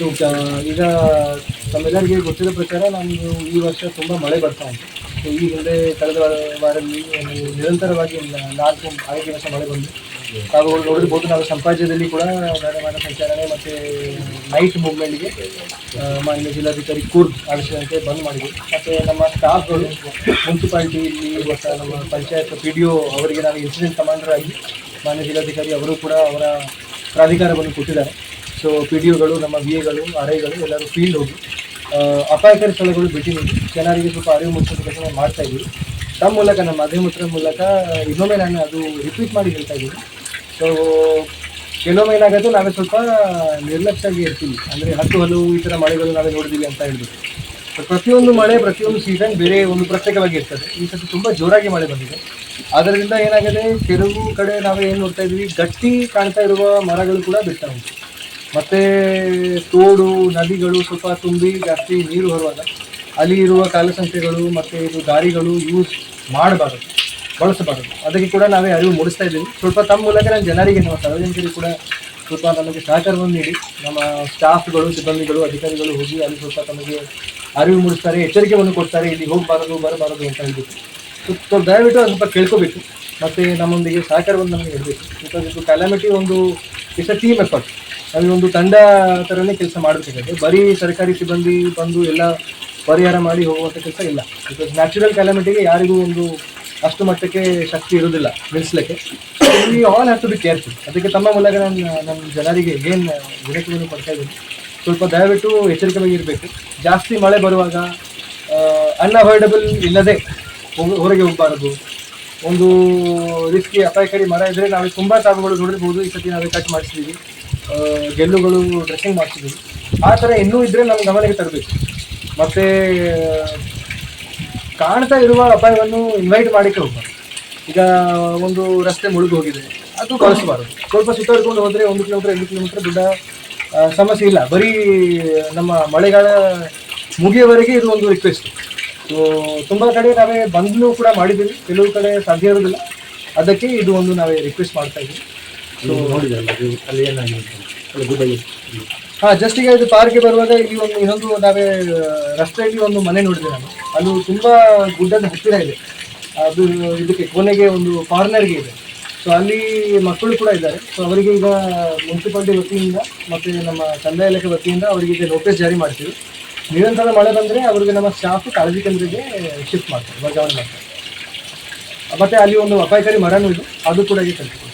So ಈಗ ತಮ್ಮೆಲ್ಲರಿಗೆ ಗೊತ್ತಿರೋ ಪ್ರಕಾರ ನಮ್ಮದು ಈ ವರ್ಷ ತುಂಬ ಮಳೆ ಬರ್ತಾ ಉಂಟು. ಸೊ ಈ ಹಿಂದೆ ಕಳೆದ ವಾರದಲ್ಲಿ ನಿರಂತರವಾಗಿ ನಾಲ್ಕು ಐದು ದಿವಸ ಮಳೆ ಬಂದು ತಾವು ನೋಡಿರ್ಬೋದು ನಾವು ಸಂಪಾದ್ಯದಲ್ಲಿ ಕೂಡ ಧಾರವಾಡ ಸಂಚಾರಣೆ ಮತ್ತು ನೈಟ್ ಮೂವ್ಮೆಂಟ್ಗೆ ಮಾನ್ಯ ಜಿಲ್ಲಾಧಿಕಾರಿ ಕೂರ್ಗ್ ಆದೇಶದಂತೆ ಬಂದ್ ಮಾಡಿದ್ವಿ ಮತ್ತು ನಮ್ಮ ಸ್ಟಾಫ್ಗಳು ಮುನ್ಸಿಪಾಲ್ಟಿ ಇಲ್ಲಿ ಮತ್ತು ನಮ್ಮ ಪಂಚಾಯತ್ ಪಿ ಡಿ ಒ ಅವರಿಗೆ ನಾನು ಇನ್ಸಿಡೆಂಟ್ ಕಮಾಂಡರ್ ಆಗಿ ಮಾನ್ಯ ಜಿಲ್ಲಾಧಿಕಾರಿ ಅವರು ಕೂಡ ಅವರ ಪ್ರಾಧಿಕಾರವನ್ನು ಕೊಟ್ಟಿದ್ದಾರೆ. ಸೊ ಪಿ ಡಿ ಒಗಳು ನಮ್ಮ ವಿ ಎಗಳು ಆರ್ ಎಲ್ಲರೂ ಫೀಲ್ಡ್ ಹೋಗಿ ಅಪಾಯಕರ ಸ್ಥಳಗಳು ಭೇಟಿ ನೀಡಿ, ಜನರಿಗೆ ಸ್ವಲ್ಪ ಅರಿವು ಮೂಡಿಸೋದಕ್ಕೆ ಮಾಡ್ತಾ ಇದ್ದೀವಿ. ತಮ್ಮ ಮೂಲಕ, ನಮ್ಮ ಮಾಧ್ಯಮದ ಮೂಲಕ ಇನ್ನೊಮ್ಮೆ ನಾನು ಅದು ರಿಪೀಟ್ ಮಾಡಿ ಹೇಳ್ತಾ ಇದ್ದೀನಿ. ಸೊ ಕೆಲವೊಮ್ಮೆ ಏನಾಗುತ್ತೆ ನಾವೇ ಸ್ವಲ್ಪ ನಿರ್ಲಕ್ಷ್ಯವಾಗಿ ಇರ್ತೀವಿ. ಅಂದರೆ ಹತ್ತು ಹಲವು ಈ ಥರ ಮಳೆಗಳು ನಾವೇ ನೋಡಿದ್ದೀವಿ ಅಂತ ಹೇಳ್ಬಿಟ್ಟು. ಸೊ ಪ್ರತಿಯೊಂದು ಮಳೆ, ಪ್ರತಿಯೊಂದು ಸೀಸನ್ ಬೇರೆ ಒಂದು ಪ್ರತ್ಯೇಕವಾಗಿ ಇರ್ತದೆ. ಈ ಸತಿ ತುಂಬ ಜೋರಾಗಿ ಮಳೆ ಬಂದಿದೆ. ಅದರಿಂದ ಏನಾಗಿದೆ ಕೆಲವು ಕಡೆ ನಾವು ಏನು ನೋಡ್ತಾ ಇದ್ದೀವಿ, ಗಟ್ಟಿ ಕಾಣ್ತಾ ಇರುವ ಮರಗಳು ಕೂಡ ಬಿಡ್ತಾ ಮತ್ತು ತೋಡು, ನದಿಗಳು ಸ್ವಲ್ಪ ತುಂಬಿ ಜಾಸ್ತಿ ನೀರು ಬರುವಾಗ ಅಲ್ಲಿ ಇರುವ ಕಾಲಸಂಖ್ಯೆಗಳು ಮತ್ತು ಇದು ದಾರಿಗಳು ಯೂಸ್ ಮಾಡಬಾರದು, ಬಳಸಬಾರದು. ಅದಕ್ಕೆ ಕೂಡ ನಾವೇ ಅರಿವು ಮೂಡಿಸ್ತಾ ಇದ್ದೀವಿ. ಸ್ವಲ್ಪ ತಮ್ಮ ಮೂಲಕ ನಾನು ಜನರಿಗೆ, ನಮ್ಮ ಸಾರ್ವಜನಿಕರಿಗೆ ಕೂಡ ಸ್ವಲ್ಪ ನಮಗೆ ಸಹಕಾರವನ್ನು ನೀಡಿ, ನಮ್ಮ ಸ್ಟಾಫ್ಗಳು ಸಿಬ್ಬಂದಿಗಳು, ಅಧಿಕಾರಿಗಳು ಹೋಗಿ ಅಲ್ಲಿ ಸ್ವಲ್ಪ ತಮಗೆ ಅರಿವು ಮೂಡಿಸ್ತಾರೆ, ಎಚ್ಚರಿಕೆಯನ್ನು ಕೊಡ್ತಾರೆ, ಇಲ್ಲಿ ಹೋಗಬಾರದು, ಬರಬಾರದು ಅಂತ ಹೇಳ್ಬಿಟ್ಟು. ಸ್ವಲ್ಪ ದಯವಿಟ್ಟು ಅದು ಸ್ವಲ್ಪ ಕೇಳ್ಕೋಬೇಕು. ಮತ್ತು ನಮ್ಮೊಂದಿಗೆ ಸಹಕಾರವನ್ನು ನಮಗೆ ಇರಬೇಕು ಬಿಕಾಸ್ ಇದು ಕ್ಯಾಲಮಿಟಿ ಒಂದು ಇಟ್ಸ್ ಅ ಟೀಮ್ ಎಫರ್ಟ್ ನಾವು ಒಂದು ತಂಡ ಥರನೇ ಕೆಲಸ ಮಾಡಬೇಕಾಗುತ್ತೆ ಬರೀ ಸರ್ಕಾರಿ ಸಿಬ್ಬಂದಿ ಬಂದು ಎಲ್ಲ ಪರಿಹಾರ ಮಾಡಿ ಹೋಗುವಂಥ ಕೆಲಸ ಇಲ್ಲ. ಬಿಕಾಸ್ ನ್ಯಾಚುರಲ್ ಕ್ಯಾಲಮಿಟಿಗೆ ಯಾರಿಗೂ ಒಂದು ಅಷ್ಟು ಮಟ್ಟಕ್ಕೆ ಶಕ್ತಿ ಇರೋದಿಲ್ಲ ನಿಲ್ಲಿಸ್ಲಿಕ್ಕೆ. We all have to be careful ಅದಕ್ಕೆ ತಮ್ಮ ಮೂಲಕ ನಾನು ನಮ್ಮ ಜನರಿಗೆ ಏನು ವಿನಂತಿಯನ್ನು ಕೊಡ್ತಾ ಇದ್ದೀನಿ, ಸ್ವಲ್ಪ ದಯವಿಟ್ಟು ಎಚ್ಚರಿಕೆಯಾಗಿರಬೇಕು ಜಾಸ್ತಿ ಮಳೆ ಬರುವಾಗ ಅನ್ಅವಾಯ್ಡಬಲ್ ಇಲ್ಲದೆ ಹೊರಗೆ ಹೋಗಬಾರದು. ಒಂದು ರಿಸ್ಕಿ ಅಪಾಯಕಾರಿ ಮರ ಇದ್ದರೆ ನಾವು ತುಂಬ ಸಾಗುಗಳು ನೋಡಿರ್ಬೋದು. ಈ ಸತಿ ನಾವೇ ಕಟ್ ಮಾಡಿಸಿದ್ದೀವಿ ಗೆಲ್ಲುಗಳು ಡ್ರೆಸ್ಸಿಂಗ್ ಮಾಡ್ತಿದ್ದೀವಿ ಆ ಥರ ಇನ್ನೂ ಇದ್ದರೆ ನಮ್ಮ ಗಮನಕ್ಕೆ ತರಬೇಕು. ಮತ್ತು ಕಾಣ್ತಾ ಇರುವ ಅಪಾಯವನ್ನು ಇನ್ವೈಟ್ ಮಾಡಿ ಹೋಗ್ಬಾರ್ದು. ಈಗ ಒಂದು ರಸ್ತೆ ಮುಳುಗಿ ಹೋಗಿದೆ. ಅದು ಕಳಿಸಬಾರದು. ಸ್ವಲ್ಪ ಸುತ್ತಾಡ್ಕೊಂಡು ಹೋದರೆ ಒಂದು ಕಿಲೋಮೀಟರ್, ಎರಡು ಕಿಲೋಮೀಟರ್ ದೊಡ್ಡ ಸಮಸ್ಯೆ ಇಲ್ಲ. ಬರೀ, ನಮ್ಮ ಮಳೆಗಾಲ ಮುಗಿಯವರೆಗೆ ಇದು ಒಂದು ರಿಕ್ವೆಸ್ಟ್ ಸೊ ತುಂಬ ಕಡೆ ನಾವೇ ಬಂದ್ನು ಕೂಡ ಮಾಡಿದ್ದೀವಿ. ಕೆಲವು ಕಡೆ ಸಾಧ್ಯ ಇರೋದಿಲ್ಲ ಅದಕ್ಕೆ ಇದು ಒಂದು ನಾವೇ ರಿಕ್ವೆಸ್ಟ್ ಮಾಡ್ತಾ ಇದ್ದೀವಿ. ಸೊ ಅಲ್ಲಿ ಏನಾಗಿದೆ ಅಲ್ಲಿ ದುಬೈ ಹಾಂ ಜಸ್ಟ್ ಈಗ ಇದು ಪಾರ್ಕ್ಗೆ ಬರುವಾಗ ಇಲ್ಲಿ ಒಂದು ಇನ್ನೊಂದು ನಾವೇ ರಸ್ತೆಯಲ್ಲಿ ಒಂದು ಮನೆ ನೋಡಿದೆ ನಾನು. ಅದು ತುಂಬ ಗುಡ್ಡದ ಹತ್ತಿರ ಇದೆ. ಅದು ಇದಕ್ಕೆ ಕೊನೆಗೆ ಒಂದು ಕಾರ್ನರ್ಗೆ ಇದೆ. ಸೊ ಅಲ್ಲಿ ಮಕ್ಕಳು ಕೂಡ ಇದ್ದಾರೆ. ಸೊ ಅವರಿಗೆ ಈಗ ಮುನ್ಸಿಪಾಲಿಟಿ ವತಿಯಿಂದ ಮತ್ತು ನಮ್ಮ ಕಂದಾಯ ಇಲಾಖೆ ವತಿಯಿಂದ ಅವರಿಗೆ ಈಗ ನೋಟಿಸ್ ಜಾರಿ ಮಾಡ್ತೀವಿ. ನಿರಂತರ ಮಳೆ ಬಂದರೆ ಅವರಿಗೆ ನಮ್ಮ ಸ್ಟಾಫ್ ಕಾಳಜಿ ಕೇಂದ್ರಕ್ಕೆ ಶಿಫ್ಟ್ ಮಾಡ್ತಾರೆ ವರ್ಗಾವಣೆ ಮಾಡ್ತಾರೆ. ಮತ್ತು ಅಲ್ಲಿ ಒಂದು ಅಪಾಯಕಾರಿ ಮರನೂ ಇದೆ. ಅದು ಕೂಡ ಈಗ ಕಲ್ತಿದೆ